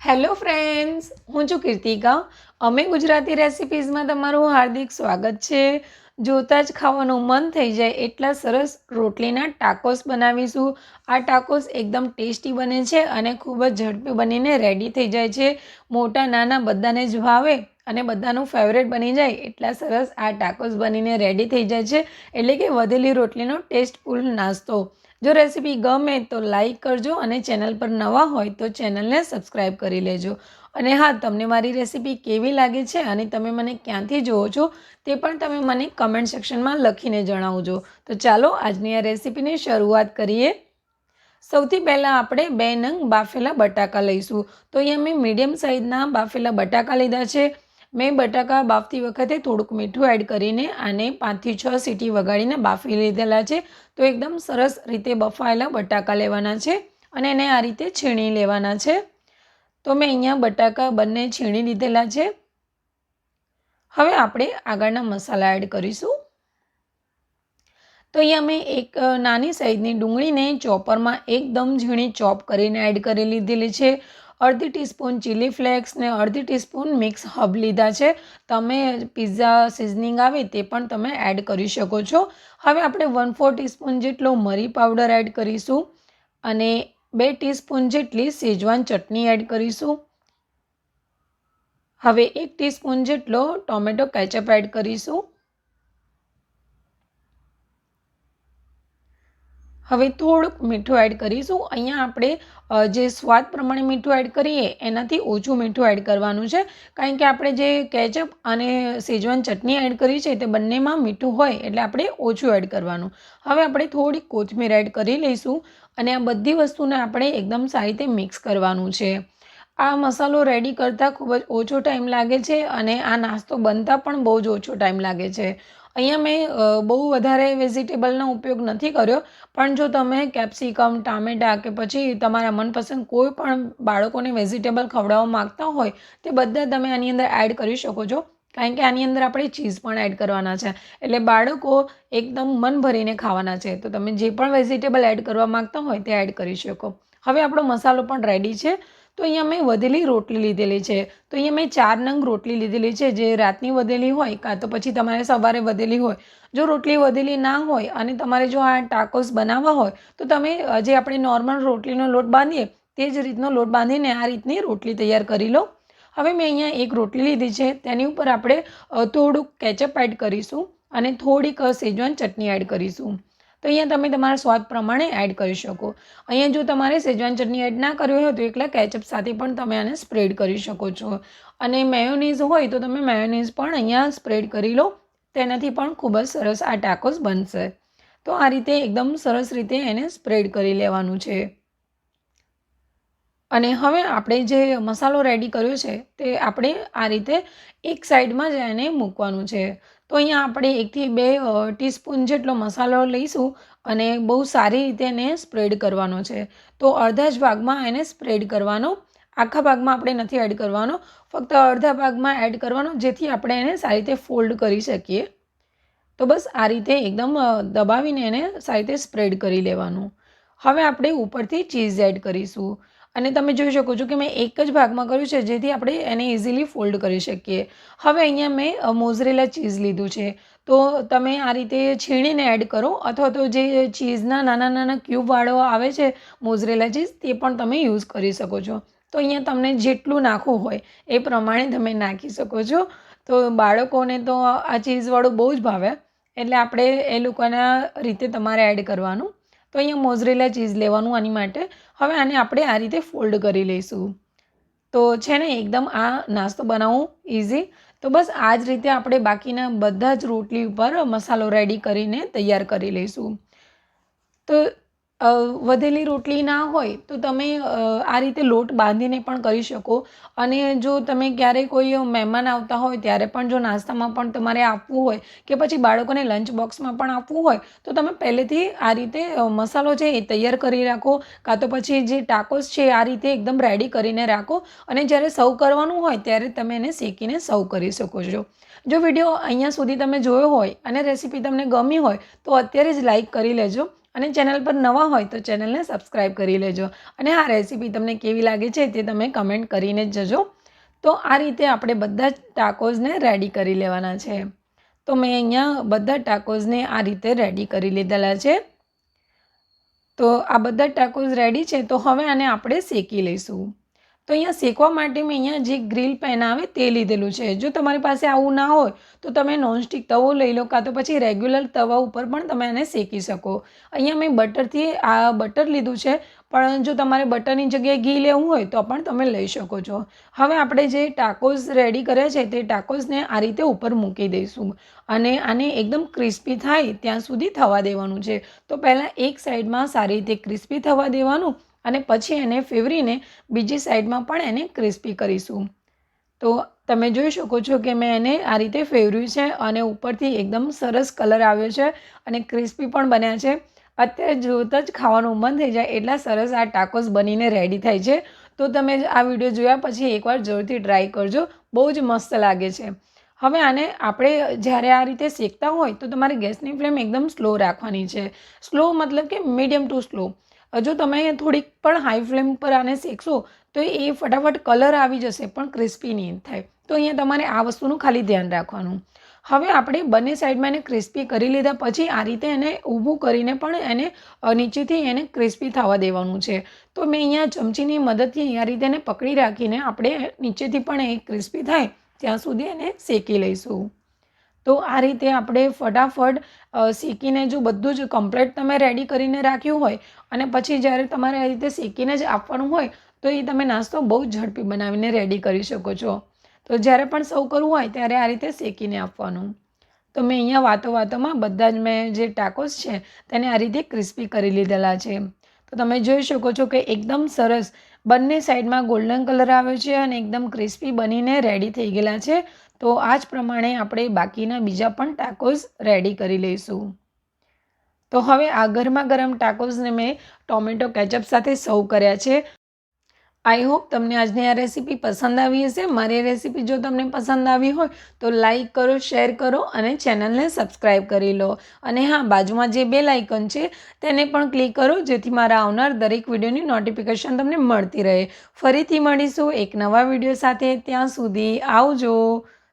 Hello friends, હું છું કીર્તિકા. અમે ગુજરાતી રેસિપીઝમાં તમારું હાર્દિક સ્વાગત છે. જોતાં જ ખાવાનું મન થઈ જાય એટલા સરસ રોટલીના ટાકોસ બનાવીશું. આ ટાકોસ એકદમ ટેસ્ટી બને છે અને ખૂબ જ ઝડપી બનીને રેડી થઈ જાય છે. મોટા નાના બધાને જ ભાવે અને બધાનું ફેવરેટ બની જાય એટલા સરસ આ ટાકોસ બનીને રેડી થઈ જાય છે. એટલે કે વધેલી રોટલીનો ટેસ્ટફુલ નાસ્તો. જો રેસીપી ગમે તો લાઈક કરજો અને ચેનલ પર નવા હોય તો ચેનલને સબસ્ક્રાઈબ કરી લેજો. અને હા, તમને મારી રેસીપી કેવી લાગે છે અને તમે મને ક્યાંથી જુઓ છો તે પણ તમે મને કમેન્ટ સેક્શનમાં લખીને જણાવજો. તો ચાલો, આજની આ રેસીપીની શરૂઆત કરીએ. સૌથી પહેલાં આપણે બે નંગ બાફેલા બટાકા લઈશું. તો અહીંયા મેં મીડિયમ સાઇઝના બાફેલા બટાકા લીધા છે. મેં બટાકા બાફતી વખતે થોડુંક મીઠું એડ કરીને આને પાંચથી છ સીટી વગાડીને બાફી લીધેલા છે. તો એકદમ સરસ રીતે બફાયેલા બટાકા લેવાના છે અને એને આ રીતે છીણી લેવાના છે. તો મેં અહીંયા બટાકા બંને છીણી લીધેલા છે. હવે આપણે આગળના મસાલા એડ કરીશું. તો અહીંયા મેં એક નાની સાઈઝની ડુંગળીને ચોપરમાં એકદમ ઝીણી ચોપ કરીને એડ કરી લીધેલી છે. અડધી ટીસ્પૂન ચીલી ફ્લેક્સ ને અડધી ટીસ્પૂન મિક્સ હબ લીધા છે. તમે પિઝા સિઝનિંગ આવે તે પણ તમે એડ કરી શકો છો. હવે આપણે વન ફોર ટીસ્પૂન જેટલો મરી પાવડર એડ કરીશું અને બે ટીસ્પૂન જેટલી સેજવાન ચટણી એડ કરીશું. હવે એક ટીસ્પૂન જેટલો ટોમેટો કેચઅપ એડ કરીશું. હવે થોડુંક મીઠું એડ કરીશું. અહીંયા આપણે જે સ્વાદ પ્રમાણે મીઠું એડ કરીએ, એનાથી ઓછું મીઠું એડ કરવાનું છે. કારણ કે આપણે જે કેચઅપ અને સેજવાન ચટણી એડ કરી છે, તે બંનેમાં મીઠું હોય, એટલે આપણે ઓછું એડ કરવાનું. હવે આપણે થોડીક કોથમીર એડ કરી લઈશું અને આ બધી વસ્તુને આપણે એકદમ સારી રીતે મિક્સ કરવાનું છે. આ મસાલો રેડી કરતાં ખૂબ જ ઓછો ટાઈમ લાગે છે અને આ નાસ્તો બનતા પણ બહુ જ ઓછો ટાઈમ લાગે છે. અહીંયા મેં બહુ વધારે વેજીટેબલનો ઉપયોગ નથી કર્યો, પણ જો તમે કેપ્સિકમ ટામેટા કે પછી તમારા મનપસંદ કોઈ પણ બાળકોને વેજીટેબલ ખવડાવવા માગતા હોય, તે બધા તમે આની અંદર એડ કરી શકો છો. કારણ કે આની અંદર આપણે ચીઝ પણ એડ કરવાના છે. એટલે બાળકો એકદમ મન ભરીને ખાવાના છે. તો તમે જે પણ વેજીટેબલ એડ કરવા માગતા હોય તે એડ કરી શકો. હવે આપણો મસાલો પણ રેડી છે. તો અહીંયા મેં વધેલી રોટલી લીધેલી છે. તો અહીંયા મેં ચાર નંગ રોટલી લીધેલી છે. જે રાતની વધેલી હોય કાં તો પછી તમારે સવારે વધેલી હોય. જો રોટલી વધેલી ના હોય અને તમારે જો આ ટાકોસ બનાવવા હોય, તો તમે જે આપણે નોર્મલ રોટલીનો લોટ બાંધીએ, તે જ રીતનો લોટ બાંધીને આ રીતની રોટલી તૈયાર કરી લો. હવે મેં અહીંયા એક રોટલી લીધી છે. તેની ઉપર આપણે થોડુંક કેચઅપ એડ કરીશું અને થોડીક સેજવાન ચટણી એડ કરીશું. તો અહીંયા તમે તમારા સ્વાદ પ્રમાણે એડ કરી શકો. અહીંયા જો તમારે સેજવાન ચટણી એડ ના કરવી હોય તો એકલા કેચઅપ સાથે પણ તમે આને સ્પ્રેડ કરી શકો છો. અને મેયોનીઝ હોય તો તમે મેયોનીઝ પણ અહીંયા સ્પ્રેડ કરી લો. તેનાથી પણ ખૂબ જ સરસ આ ટાકોસ બનશે. તો આ રીતે એકદમ સરસ રીતે એને સ્પ્રેડ કરી લેવાનું છે. અને હવે આપણે જે મસાલો રેડી કર્યો છે તે આપણે આ રીતે એક સાઈડમાં જ એને મૂકવાનું છે. તો અહીંયા આપણે એકથી બે ટીસ્પૂન જેટલો મસાલો લઈશું અને બહુ સારી રીતે એને સ્પ્રેડ કરવાનો છે. તો અડધા જ ભાગમાં એને સ્પ્રેડ કરવાનો, આખા ભાગમાં આપણે નથી એડ કરવાનો, ફક્ત અડધા ભાગમાં એડ કરવાનો, જેથી આપણે એને સારી રીતે ફોલ્ડ કરી શકીએ. તો બસ આ રીતે એકદમ દબાવીને એને સારી રીતે સ્પ્રેડ કરી લેવાનું. હવે આપણે ઉપરથી ચીઝ એડ કરીશું. અને તમે જોઈ શકો છો કે મેં એક જ ભાગમાં કર્યું છે, જેથી આપણે એને ઇઝીલી ફોલ્ડ કરી શકીએ. હવે અહીંયા મેં મોઝરેલા ચીઝ લીધું છે. તો તમે આ રીતે છીણીને એડ કરો, અથવા તો જે ચીઝના નાના નાના ક્યુબવાળો આવે છે મોઝરેલા ચીઝ તે પણ તમે યુઝ કરી શકો છો. તો અહીંયા તમને જેટલું નાખવું હોય, એ પ્રમાણે તમે નાખી શકો છો. તો બાળકોને તો આ ચીઝવાળું બહુ જ ભાવે. એટલે આપણે એ લોકોના રીતે તમારે એડ કરવાનું. તો અહીંયા મોઝરેલા ચીઝ લેવાનું આની માટે. હવે આને આપણે આ રીતે ફોલ્ડ કરી લઈશું. તો છે ને, એકદમ આ નાસ્તો બનાવવું ઇઝી તો બસ આ જ રીતે આપણે બાકીના બધા જ રોટલી ઉપર મસાલો રેડી કરીને તૈયાર કરી લઈશું. તો વધેલી રોટલી ના હોય તો તમે આ રીતે લોટ બાંધીને પણ કરી શકો. અને જો તમે ક્યારેય કોઈ મહેમાન આવતા હોય, ત્યારે પણ જો નાસ્તામાં પણ તમારે આપવું હોય કે પછી બાળકોને લંચ બોક્સમાં પણ આપવું હોય, તો તમે પહેલેથી આ રીતે મસાલો છે એ તૈયાર કરી રાખો. કાં તો પછી જે ટાકોસ છે આ રીતે એકદમ રેડી કરીને રાખો. અને જ્યારે સર્વ કરવાનું હોય, ત્યારે તમે એને શેકીને સર્વ કરી શકો છો. જો વીડિયો અહીંયા સુધી તમે જોયો હોય અને રેસીપી તમને ગમી હોય, તો અત્યારે જ લાઈક કરી લેજો. અને ચેનલ પર નવા હોય તો ચેનલને સબસ્ક્રાઈબ કરી લેજો. અને આ રેસીપી તમને કેવી લાગે છે તે તમે કમેન્ટ કરીને જ જજો. તો આ રીતે આપણે બધા જ ટાકોઝને રેડી કરી લેવાના છે. તો મેં અહીંયા બધા ટાકોઝને આ રીતે રેડી કરી લીધેલા છે. તો આ બધા ટાકોઝ રેડી છે તો હવે આને આપણે શેકી લઈશું. તો અહીંયા શેકવા માટે મેં અહીંયા જે ગ્રીલ પેન આવે તે લીધેલું છે. જો તમારી પાસે આવું ના હોય, તો તમે નોનસ્ટિક તવો લઈ લો, કાં તો પછી રેગ્યુલર તવા ઉપર પણ તમે આને શેકી શકો. અહીંયા મેં બટરથી આ બટર લીધું છે, પણ જો તમારે બટરની જગ્યાએ ઘી લેવું હોય, તો પણ તમે લઈ શકો છો. હવે આપણે જે ટાકોસ રેડી કર્યા છે, તે ટાકોઝને આ રીતે ઉપર મૂકી દઈશું. અને આને એકદમ ક્રિસ્પી થાય ત્યાં સુધી થવા દેવાનું છે. તો પહેલાં એક સાઈડમાં સારી રીતે ક્રિસ્પી થવા દેવાનું અને પછી એને ફેવરીને બીજી સાઈડમાં પણ એને ક્રિસ્પી કરીશું. તો તમે જોઈ શકો છો કે મેં એને આ રીતે ફેવર્યું છે અને ઉપરથી એકદમ સરસ કલર આવ્યો છે અને ક્રિસ્પી પણ બન્યા છે. અત્યારે જોતાં જ ખાવાનું મન થઈ જાય એટલા સરસ આ ટાકોસ બનીને રેડી થાય છે. તો તમે આ વીડિયો જોયા પછી એકવાર જરૂરથી ટ્રાય કરજો, બહુ જ મસ્ત લાગે છે. હવે આને આપણે જ્યારે આ રીતે શેકતા હોય તો તમારે ગેસની ફ્લેમ એકદમ સ્લો રાખવાની છે. સ્લો મતલબ કે મીડિયમ ટુ સ્લો જો તમે થોડીક પણ હાઈ ફ્લેમ પર આને શેકશો, તો એ ફટાફટ કલર આવી જશે, પણ ક્રિસ્પી નહીં થાય. તો અહીંયા તમારે આ વસ્તુનું ખાલી ધ્યાન રાખવાનું. હવે આપણે બંને સાઈડમાં એને ક્રિસ્પી કરી લીધા પછી આ રીતે એને ઊભું કરીને પણ એને નીચેથી એને ક્રિસ્પી થવા દેવાનું છે. તો મેં અહીંયા ચમચીની મદદથી આ રીતે એને પકડી રાખીને આપણે નીચેથી પણ એ ક્રિસ્પી થાય, ત્યાં સુધી એને શેકી લઈશું. તો આ રીતે આપણે ફટાફટ શેકીને જો બધું જ કમ્પ્લેટ તમે રેડી કરીને રાખ્યું હોય અને પછી જ્યારે તમારે આ રીતે શેકીને જ આપવાનું હોય, તો એ તમે નાસ્તો બહુ ઝડપી બનાવીને રેડી કરી શકો છો. તો જ્યારે પણ સર્વ કરવું હોય ત્યારે આ રીતે શેકીને આપવાનું. તો મેં અહીંયા વાતો વાતોમાં બધા જ મેં જે ટાકોસ છે તેને આ રીતે ક્રિસ્પી કરી લીધેલા છે. તો તમે જોઈ શકો છો કે એકદમ સરસ બંને સાઈડમાં ગોલ્ડન કલર આવ્યો છે અને એકદમ ક્રિસ્પી બનીને રેડી થઈ ગયેલા છે. તો આ જ પ્રમાણે આપણે બાકીના બીજા પણ ટાકોઝ રેડી કરી લઈશું. તો હવે આ ગરમા ગરમ ટાકોઝને મેં ટોમેટો કેચઅપ સાથે સર્વ કર્યા છે. આઈ હોપ તમને આજની આ રેસીપી પસંદ આવી હશે. મારી રેસીપી જો તમને પસંદ આવી હોય તો લાઈક કરો શેર કરો અને ચેનલને સબસ્ક્રાઈબ કરી લો. અને હા, બાજુમાં જે બે લાઇકન છે તેને પણ ક્લિક કરો જેથી મારા આવનાર દરેક વિડીયોની નોટિફિકેશન તમને મળતી રહે. ફરીથી મળીશું એક નવા વીડિયો સાથે. ત્યાં સુધી આવજો.